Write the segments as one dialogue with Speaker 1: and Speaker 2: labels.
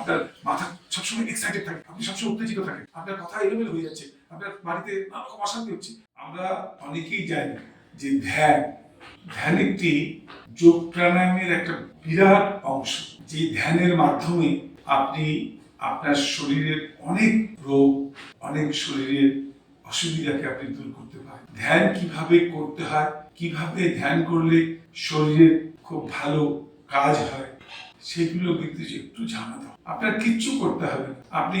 Speaker 1: আপনার মাথা সবসময় এক্সাইটেড থাকে, আপনি সবসময় উত্তেজিত থাকেন, আপনার কথা এলোমেলো হয়ে যাচ্ছে, আপনার বাড়িতে নানা রকম অশান্তি হচ্ছে। আমরা অনেকেই জানি যে ধ্যান ধ্যান একটি যোগ প্রাণায়ামের একটা বিরাট অংশ। যে ধ্যানের মাধ্যমে আপনি আপনার শরীরের অনেক রোগ, অনেক শরীরের অসুবিধাকে আপনি দূর করতে পারেন। ধ্যান কীভাবে করতে হয়, কীভাবে ধ্যান করলে শরীরের খুব ভালো কাজ হয় সেগুলো কিন্তু একটু দাও। আপনার কিচ্ছু করতে হবে আপনি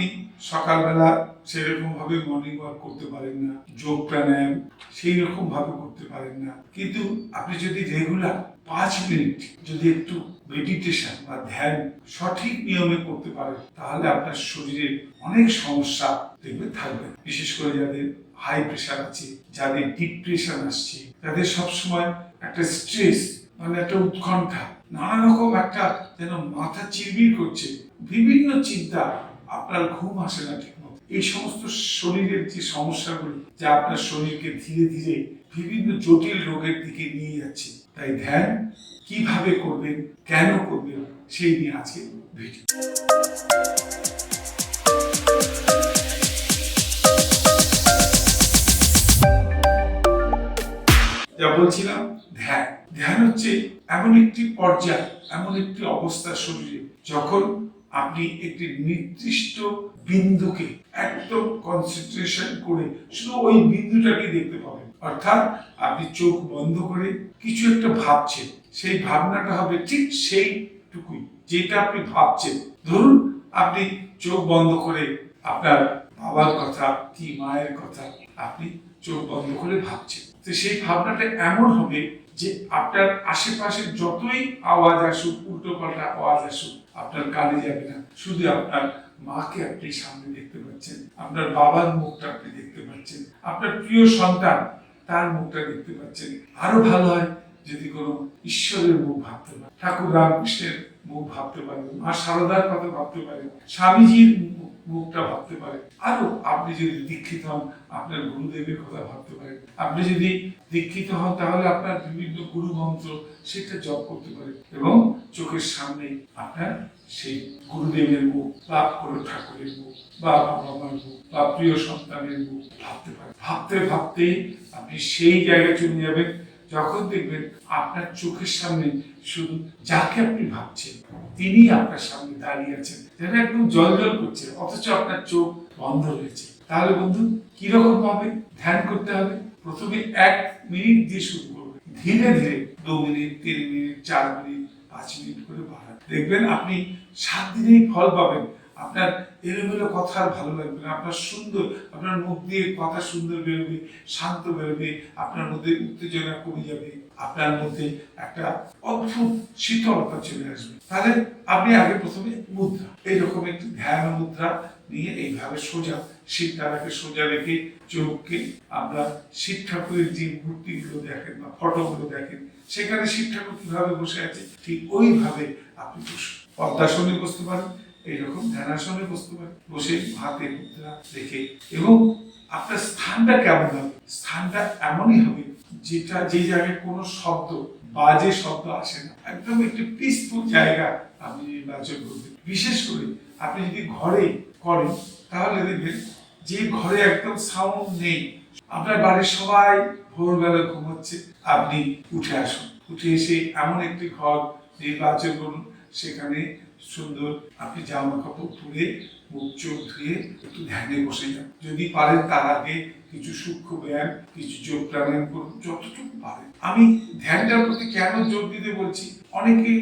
Speaker 1: সকালবেলা সেরকম ভাবে মর্নিং ওয়াক করতে পারেন না, যোগ প্রাণায়াম সেই রকম ভাবে করতে পারেন না। কিন্তু আপনি যদি রেগুলার পাঁচ মিনিট যদি একটু মেডিটেশন বা ধ্যান সঠিক নিয়মে করতে পারেন, তাহলে আপনার শরীরে অনেক সমস্যা দেখবে থাকবে বিশেষ করে যাদের হাই প্রেশার আছে, যাদের ডিপ্রেশন আসছে, যাদের সবসময় একটা স্ট্রেস মানে একটা উৎকণ্ঠা। নানা রকম একটা যেন মাথা চিরবির করছে। বিভিন্ন চিন্তা আপনার ঘুম আসে না ঠিক এই সমস্ত শরীরের যে সমস্যাগুলো যা আপনার শরীরকে ধীরে ধীরে বিভিন্ন জটিল রোগের দিকে নিয়ে যাচ্ছে, তাই ধ্যান কীভাবে করবেন, কেন করবেন, সেই নিয়ে আজকে ভিডিও। যা বলছিলাম, ধ্যান। ধ্যান হচ্ছে এমন একটি পর্যায়, এমন একটি অবস্থা শরীরে যখন আপনি একটি নির্দিষ্ট বিন্দুকে একদম কনসেন্ট্রেশন করে শুধু ওই বিন্দুটাকে দেখতে পাবেন। অর্থাৎ আপনি চোখ বন্ধ করে কিছু একটা ভাবছেন, সেই ভাবনাটা হবে ঠিক সেইটুকুই যেটা আপনি ভাবছেন। ধরুন আপনি চোখ বন্ধ করে আপনার বাবার কথা কি মায়ের কথা আপনি চোখ বন্ধ করে ভাবছেন। তো সেই ভাবনাটা এমন হবে যে আপনার আশেপাশে যতই আওয়াজ আসুক, উল্টো পাল্টা আওয়াজ আসুক, আপনার কানে যাবে না। শুধু আপনার মাকে আপনি সামনে দেখতে পাচ্ছেন, আপনার বাবার মুখটা আপনি দেখতে পাচ্ছেন, আপনার প্রিয় সন্তান তার মুখটা দেখতে পাচ্ছেন। আরও ভালো হয় যদি কোনো ঈশ্বরের মুখ ভাবতে পারেন। ঠাকুর রামকৃষ্ণের মুখ ভাবতে পারেন, মা সারদার কথা ভাবতে পারেন, স্বামীজির মুখ- মুখটা ভাবতে পারেন আরও আপনি যদি দীক্ষিত হন, আপনার গুরুদেবের কথা ভাবতে পারেন। আপনি যদি দীক্ষিত হন, তাহলে আপনার বিভিন্ন গুরু মন্ত্র সেটা জপ করতে পারেন এবং চোখের সামনে আপনার সেই গুরুদেবের মুখ বা কোনো ঠাকুরের মুখ বা বাবা মার মুখ বা প্রিয় সন্তানের মুখ ভাবতে পারেন। ভাবতে ভাবতে আপনি সেই জায়গায় চলে যাবেন, যখন দেখবেন আপনার চোখের সামনে শুধু যাকে আপনি ভাবছেন তিনি আপনার সামনে দাঁড়িয়ে আছেন। যেটা একদম জল জল করছে, অথচ আপনার চোখ বন্ধ রয়েছে। তাহলে বন্ধু কীরকম ভাবে ধ্যান করতে হবে। প্রথমে এক মিনিট দিয়ে শুরু করবে। ধীরে ধীরে দু মিনিট, তিন মিনিট, চার মিনিট, পাঁচ মিনিট করে বাড়ান। দেখবেন আপনি সাত দিনেই ফল পাবেন। আপনার এলোমেলো কথা আর ভালো লাগবে না। আপনার সুন্দর, আপনার মুখ দিয়ে কথা সুন্দর বেরোবে, শান্ত বেরোবে, আপনার মধ্যে উত্তেজনা কমে যাবে, আপনার মধ্যে একটা অদ্ভুত শীতলতা চলে আসবে। তাহলে আপনি আগে প্রথমে মুদ্রা, এইরকম একটি ধ্যান মুদ্রা নিয়ে এইভাবে সোজা শিবদারাকে সোজা রেখে চোখকে আমরা শিব ঠাকুরের যে মূর্তিগুলো দেখেন বা ফটোগুলো দেখেন, সেখানে শিব ঠাকুর কীভাবে বসে আছে, ঠিক ওইভাবে আপনি বসুন। পদ্মাসনে বসতে পারেন এইরকম ধ্যানাসনে বসতে পারেন বসে হাতে মুদ্রা রেখে। এবং আপনার স্থানটা কেমন হবে? স্থানটা এমনই হবে যেটা যে জায়গায় কোনো শব্দ, বাজে শব্দ আসে না। একদম একটি পিসফুল জায়গা আপনি নির্বাচন করবেন। বিশেষ করে আপনি যদি ঘরে করেন, তাহলে দেখবেন যে ঘরে একদম সাউন্ড নেই। আপনার বাড়ির সবাই ভোরবেলা ঘুমোচ্ছে। আপনি উঠে আসুন। উঠে এসে এমন একটি ঘর নির্বাচন করুন, সেখানে সুন্দর। আপনি জামা কাপড় তুলে মুখ চোখ ধুয়ে একটু ধ্যানে বসে যান। যদি পারেন তার আগে কিছু সূক্ষ্ম ব্যায়াম, কিছু যোগ প্রাণায়াম করুন, যতটুকু পারেন। আমি ধ্যানটার প্রতি কেন যোগ দিতে বলছি? অনেকে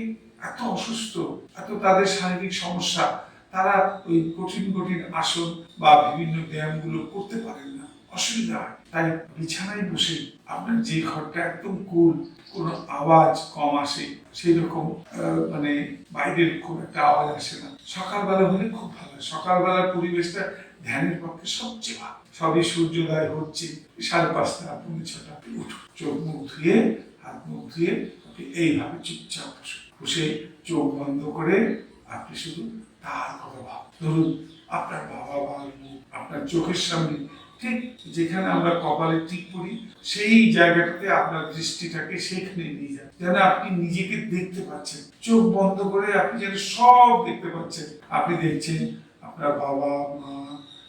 Speaker 1: এত অসুস্থ, এত তাদের শারীরিক সমস্যা, তারা ওই কঠিন কঠিন আসন বা বিভিন্ন ব্যায়ামগুলো করতে পারেন না। অসুবিধা হয়। তাই বিছানায় বসে আপনার যে ঘরটা একদম কুল কোনো আওয়াজ কম আসে সেই রকম মানে বাইরের খুব একটা আওয়াজ আসে না। সকালবেলা হলে খুব ভালো হয়। সকালবেলার পরিবেশটা ধ্যানের পক্ষে সবচেয়ে ভালো। সবই সূর্যোদয় হচ্ছে, সাড়ে পাঁচটা, পৌনে ছটা উঠুন চোখ মুখ ধুয়ে, হাত মুখ ধুয়ে আপনি এইভাবে চুপচাপ বসুন বসে চোখ বন্ধ করে আপনি শুধু তার কথা ভাব ধরুন, আপনার বাবা মার মুখ, আপনার চোখের সামনে ঠিক যেখানে আমরা কপালে টিক করি সেই জায়গাটাতে আপনার দৃষ্টিটাকে সেখানে নিয়ে যান। যেন আপনি নিজেকে দেখতে পাচ্ছেন। চোখ বন্ধ করে আপনি যেন সব দেখতে পাচ্ছেন। আপনি দেখছেন আপনার বাবা, মা,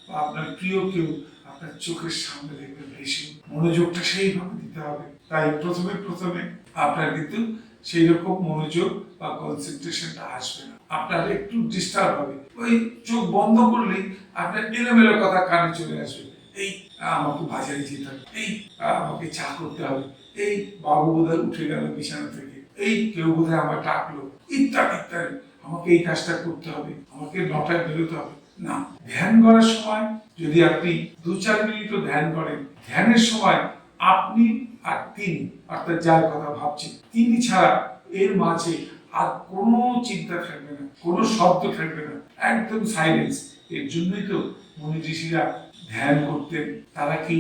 Speaker 1: বা আপনার প্রিয় কেউ আপনার চোখের সামনে দেখবেন বেশি মনোযোগটা সেইভাবে দিতে হবে। তাই প্রথমে প্রথমে আপনার কিন্তু সেই রকম মনোযোগ বা কনসেন্ট্রেশনটা আসবে না। আপনার একটু ডিস্টার্ব হবে। ওই চোখ বন্ধ করলেই আপনার এলোমেলো কথা কানে চলে আসবে। এই, আমাকে বাজারে যেতে হবে। এই, আমাকে চা করতে হবে। এই, বাবু বোধহয় উঠে গেল বিছানা থেকে। এই, কেউ বোধহয় আমার ডাকলো। ইত্যাদি ইত্যাদি। আমাকে এই কাজটা করতে হবে। আমাকে নটায় বেরোতে হবে। না, ধ্যান করার সময় যদি আপনি দু চার মিনিটও ধ্যান করেন, ধ্যানের সময় আপনি আর তিনি, অর্থাৎ যার কথা ভাবছেন, তিনি ছাড়া এর মাঝে আর কোনো চিন্তা থাকবে না, কোনো শব্দ থাকবে না। একদম সাইলেন্স এর জন্যই তো মুনি ঋষিরা ধ্যান করতেন তারা কি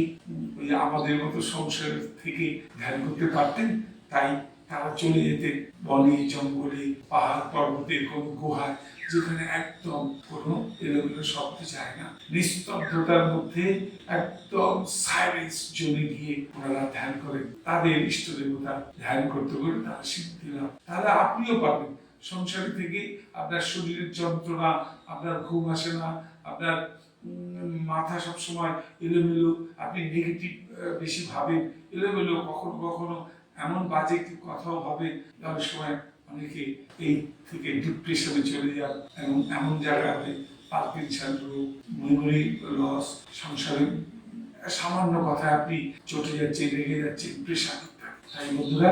Speaker 1: আমাদের মতো সংসার থেকে ধ্যান করতে পারতেন? তাই তারা চলে যেতেন বনে, জঙ্গলে, পাহাড় পর্বতে কোনো গুহায়, যেখানে একদম কোনো এলোমেলো শব্দ যায় না। নিস্তব্ধতার মধ্যে একদম সাইলেন্স জমে গিয়ে ওনারা ধ্যান করেন। তাদের ইষ্ট দেবতা ধ্যান করতে করতে তারা সিদ্ধি লাভ। তাহলে আপনিও পাবেন সংসারে থেকে আপনার শরীরের যন্ত্রণা, আপনার ঘুম আসে না, আপনার মাথা সবসময় এলোমেলো, আপনি নেগেটিভ বেশি ভাবেন, এলোমেলো, কখনো কখনো এমন বাজে কথাও হবে অনেক সময় অনেকে এই থেকে ডিপ্রেশনে চলে যান এবং এমন জায়গাতে পার্কিনসন রোগ মেমোরি লস সংসারে সামান্য কথায় আপনি চটে যাচ্ছেন, রেগে যাচ্ছেন প্রেশার তাই বন্ধুরা,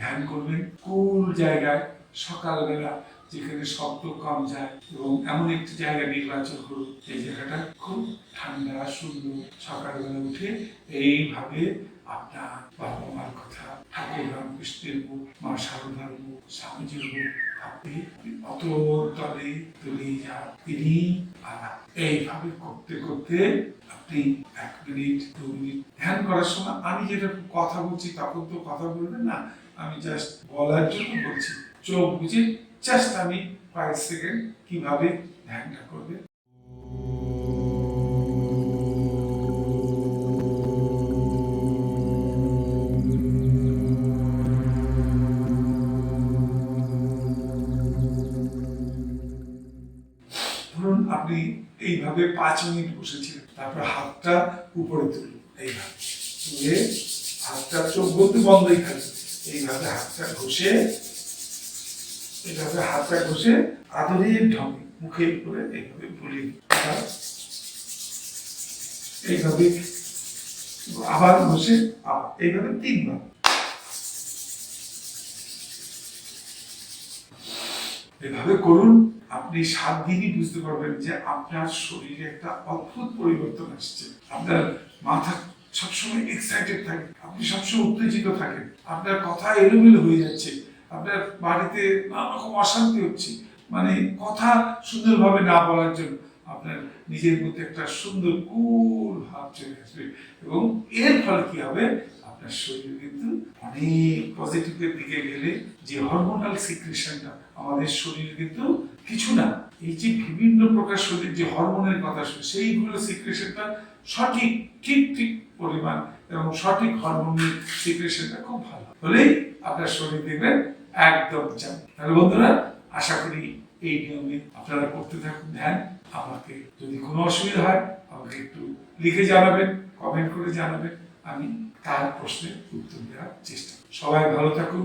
Speaker 1: ধ্যান করবেন। কুল জায়গায় সকালবেলা যেখানে শব্দ কম যায় এবং এমন একটি জায়গা নির্বাচন করুন, এই জায়গাটা খুব ঠান্ডা, সুন্দর। সকালবেলা উঠে এইভাবে আপনার বাবা মার কথা ঠাকুর রামকৃষ্ণের মুখ মা সারদার মুখ স্বামীজির মুখ আপনি অত তলে যান তিনি এইভাবে করতে করতে আপনি এক মিনিট, দু মিনিট ধ্যান করার সময় আমি যেটা কথা বলছি তখন তো কথা বলবেন না, আমি জাস্ট বলার জন্য বলছি। চোখ বুঝে জাস্ট আমি কয়েক সেকেন্ড কীভাবে ধ্যানটা করবে এইভাবে পাঁচ মিনিট বসেছিলেন। তারপর হাতটা উপরে তুলুন, এইভাবে। তুলে হাতটা চোখ বলতে বন্ধই থাকবে এইভাবে হাতটা ঘষে, এইভাবে হাতটা ঘষে আদরের ঢঙে মুখের উপরে এইভাবে বলে এইভাবে আবার ঘষে এইভাবে তিনবার। এভাবে করুন আপনি সাত দিনই বুঝতে পারবেন যে আপনার শরীরে একটা অদ্ভুত পরিবর্তন আসছে। আপনার মাথা সবসময় এক্সাইটেড থাকে, আপনি সবসময় উত্তেজিত থাকেন, আপনার কথা এলোমেলো হয়ে যাচ্ছে, আপনার বাড়িতে নানা রকম অশান্তি হচ্ছে। মানে কথা সুন্দরভাবে না বলার জন্য আপনার নিজের মধ্যে একটা সুন্দর কুল ভাব চলে আসবে এবং এর ফলে কি হবে? আপনার শরীর কিন্তু অনেক পজিটিভের দিকে গেলে যে হরমোনাল সিক্রেশনটা আমাদের শরীর কিন্তু কিছু না, এই যে বিভিন্ন প্রকার শরীর, যে হরমোনের কথা শুনে সেইগুলো সিক্রেশনটা সঠিক ঠিক ঠিক পরিমাণ এবং সঠিক হরমোনের সিক্রেশনটা খুব ভালো। হলেই আপনার শরীর দেখবেন একদম যাবে তাহলে বন্ধুরা, আশা করি এই নিয়মে আপনারা করতে থাকুন। ধ্যান আমাকে যদি কোনো অসুবিধা হয়, আমাকে একটু লিখে জানাবেন কমেন্ট করে জানাবেন। আমি তার প্রশ্নের উত্তর দেওয়ার চেষ্টা। সবাই ভালো থাকুন